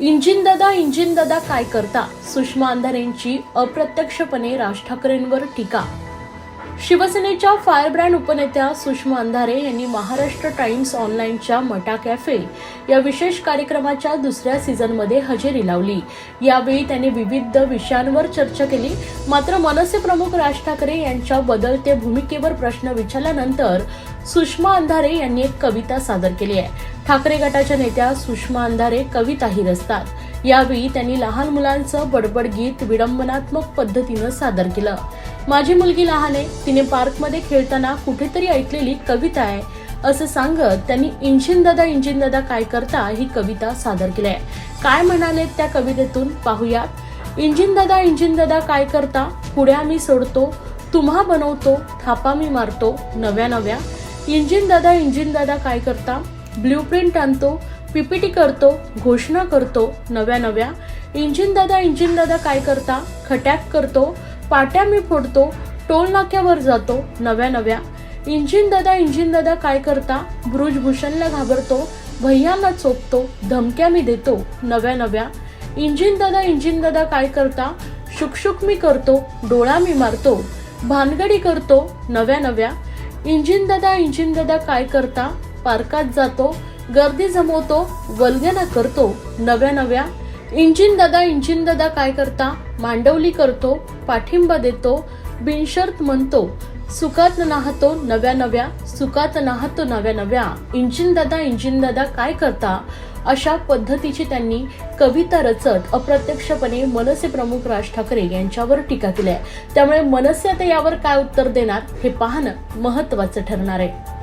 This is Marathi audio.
इंजिन दादा इंजिन दादा काय करता? सुषमा अंधारेंची अप्रत्यक्षपणे राज ठाकरेंवर टीका. शिवसेनेच्या फायरब्रँड उपनेत्या सुषमा अंधारे यांनी महाराष्ट्र टाइम्स ऑनलाईनच्या मटा कॅफे या विशेष कार्यक्रमाच्या दुसऱ्या सीझनमध्ये हजेरी लावली. यावेळी त्यांनी विविध विषयांवर चर्चा केली. मात्र मनसे प्रमुख राज ठाकरे यांच्या बदलत्या भूमिकेवर प्रश्न विचारल्यानंतर सुषमा अंधारे यांनी एक कविता सादर केली आहे. ठाकरे गटाच्या नेत्या सुषमा अंधारे कविताही रचतात. यावेळी त्यांनी लहान मुलांचं बडबड गीत विडंबनात्मक पद्धतीनं सादर केलं. माझी मुलगी लहान आहे तिने पार्कमध्ये खेळताना कुठेतरी ऐकलेली कविता आहे. असं सांगत त्यांनी इंजिन दादा इंजिन दादा काय करता ही कविता सादर केली आहे. काय म्हणाले त्या कवितेतून पाहूयात. इंजिन दादा इंजिन दादा काय करता? पुढ्या मी सोडतो तुम्हा बनवतो थापा मी मारतो नव्या नव्या. इंजिन दादा इंजिन दादा काय करता? ब्ल्यू प्रिंट आणतो पीपीटी करतो घोषणा करतो नव्या नव्या. इंजिन दादा इंजिन दादा काय करता? खटॅक करतो पाट्या मी फोडतो टोल नाक्यावर जातो नव्या नव्या. इंजिन दादा इंजिन दादा काय करता? ब्रुजभूषणला घाबरतो भैयांना चोपतो धमक्या मी देतो नव्या नव्या. इंजिन दादा इंजिन दादा काय करता? शुकशुक मी करतो डोळा मी मारतो भानगडी करतो नव्या नव्या. इंजिन दादा इंजिन दादा काय करता? पार्कात जातो गर्दी जमवतो वल्गना करतो नव्या नव्या. इंजिन दादा इंजिन दादा काय करता? मांडवली करतो पाठिंबा देतो बिनशर्त म्हणतो. सुखात नाहतो नव्या नव्या. सुखात नाहतो नव्या नव्या. इंजिन दादा इंजिन दादा काय करता? अशा पद्धतीची त्यांनी कविता रचत अप्रत्यक्षपणे मनसे प्रमुख राज ठाकरे यांच्यावर टीका केली आहे. त्यामुळे मनसे आता यावर काय उत्तर देणार हे पाहणं महत्वाचं ठरणार आहे.